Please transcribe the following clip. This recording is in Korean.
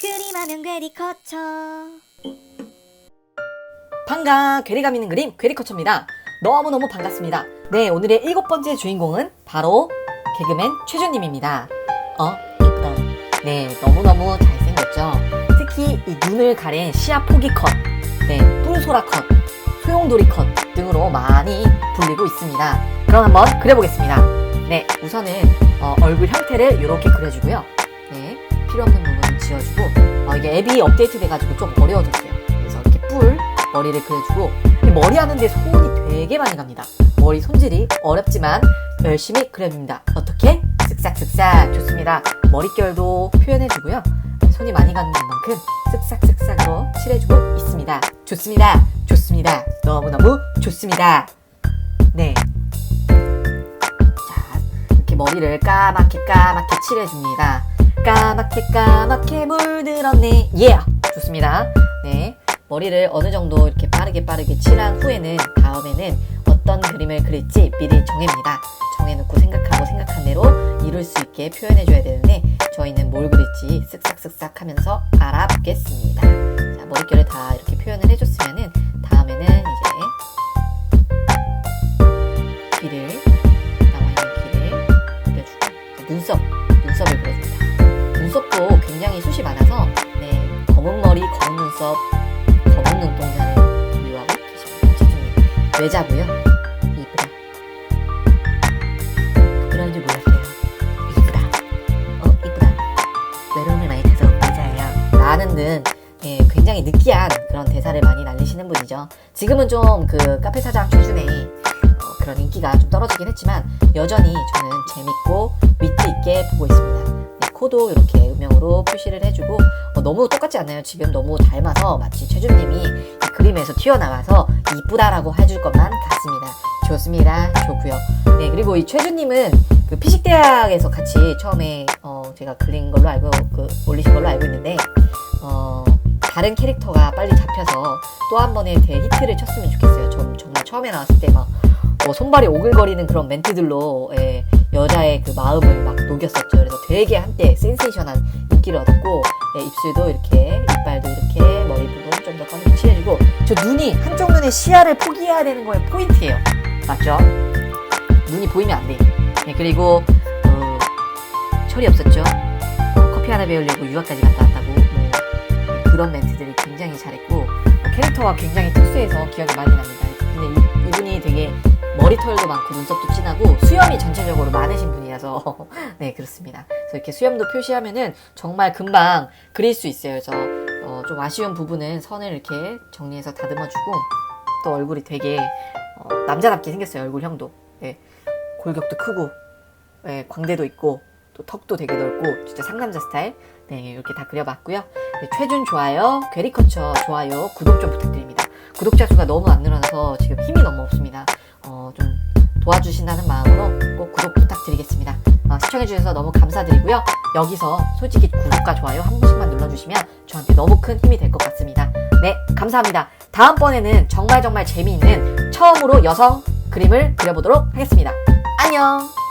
그림하면 괴리 커쳐 반가 괴리감 있는 그림 괴리커처입니다. 너무너무 반갑습니다. 네 오늘의 일곱 번째 주인공은 바로 개그맨 최준님입니다. 어 이쁘다. 네 너무너무 잘생겼죠. 특히 이 눈을 가린 시야 포기 컷, 네 뿔소라 컷, 소용돌이 컷 등으로 많이 불리고 있습니다. 그럼 한번 그려보겠습니다. 네 우선은 어, 얼굴 형태를 이렇게 그려주고요. 네 필요 없는 부분은 지워주고 어, 이게 앱이 업데이트 돼가지고 좀 어려워졌어요. 그래서 이렇게 뿔 머리를 그려주고 이 머리 하는데 손이 되게 많이 갑니다. 머리 손질이 어렵지만 열심히 그려줍니다. 어떻게? 쓱싹쓱싹 좋습니다. 머릿결도 표현해주고요. 손이 많이 가는 만큼 쓱싹쓱싹으로 칠해주고 있습니다. 좋습니다. 좋습니다. 너무너무 좋습니다. 네. 자, 이렇게 머리를 까맣게 까맣게 칠해줍니다. 까맣게 까맣게 물들었네. 예! 좋습니다. 네. 머리를 어느 정도 이렇게 빠르게 빠르게 칠한 후에는 다음에는 어떤 그림을 그릴지 미리 정해입니다. 정해놓고 생각하고 생각한 대로 이룰 수 있게 표현해줘야 되는데 저희는 뭘 그릴지 쓱싹쓱싹 하면서 알아보겠습니다. 자, 머릿결을 다 이렇게 표현을 해줬으면 눈썹, 검은 눈동자를 보유하고 계십니다. 최준님 외자고요. 이쁘다. 그런 줄 몰랐어요. 이쁘다. 어 이쁘다. 외로움을 많이 타서 외자예요. 라는 등 예, 굉장히 느끼한 그런 대사를 많이 날리시는 분이죠. 지금은 좀 그 카페 사장 최준의 어, 그런 인기가 좀 떨어지긴 했지만 여전히 저는 재밌고 위트 있게 보고 있습니다. 네, 코도 이렇게 음영으로 표시를 해주고 어, 너무 똑같지 않나요? 지금 너무 닮아서 마치 최준님이 이 그림에서 튀어나와서 이쁘다라고 해줄 것만 같습니다. 좋습니다. 좋고요. 네 그리고 이 최준님은 그 피식대학에서 같이 처음에 어, 제가 그린 걸로 알고 그 올리신 걸로 알고 있는데 어, 다른 캐릭터가 빨리 잡혀서 또 한 번의 대히트를 쳤으면 좋겠어요. 전 정말 처음에 나왔을 때막 어, 손발이 오글거리는 그런 멘트들로 예, 여자의 그 마음을 막 녹였었죠. 그래서 되게 한때 센세이션한 인기를 얻었고 예, 입술도 이렇게 이빨도 이렇게 머리 부분 좀 더 검게 칠해주고 저 눈이 한쪽 눈의 시야를 포기해야 되는 거에 포인트예요. 맞죠? 눈이 보이면 안 돼. 예, 그리고 어, 철이 없었죠. 어, 커피 하나 배우려고 유학까지 갔다 왔다고 뭐, 예, 그런 멘트들이 굉장히 잘했고 어, 캐릭터가 굉장히 특수해서 기억이 많이 납니다. 근데 이, 이분이 되게 머리털도 많고 눈썹도 진하고 수염이 전체적으로 많으신 분이라서 네 그렇습니다. 그래서 이렇게 수염도 표시하면은 정말 금방 그릴 수 있어요. 그래서 어, 좀 아쉬운 부분은 선을 이렇게 정리해서 다듬어주고 또 얼굴이 되게 어, 남자답게 생겼어요. 얼굴형도 네, 골격도 크고 네, 광대도 있고 또 턱도 되게 넓고 진짜 상남자 스타일 네 이렇게 다 그려봤고요. 네, 최준 좋아요, 괴리커처 좋아요, 구독 좀 부탁드립니다. 구독자 수가 너무 안 늘어나서 지금 힘이 너무 없습니다. 도와주신다는 마음으로 꼭 구독 부탁드리겠습니다. 어, 시청해주셔서 너무 감사드리고요. 여기서 솔직히 구독과 좋아요 한 번씩만 눌러주시면 저한테 너무 큰 힘이 될 것 같습니다. 네, 감사합니다. 다음번에는 정말 정말 재미있는 처음으로 여성 그림을 그려보도록 하겠습니다. 안녕!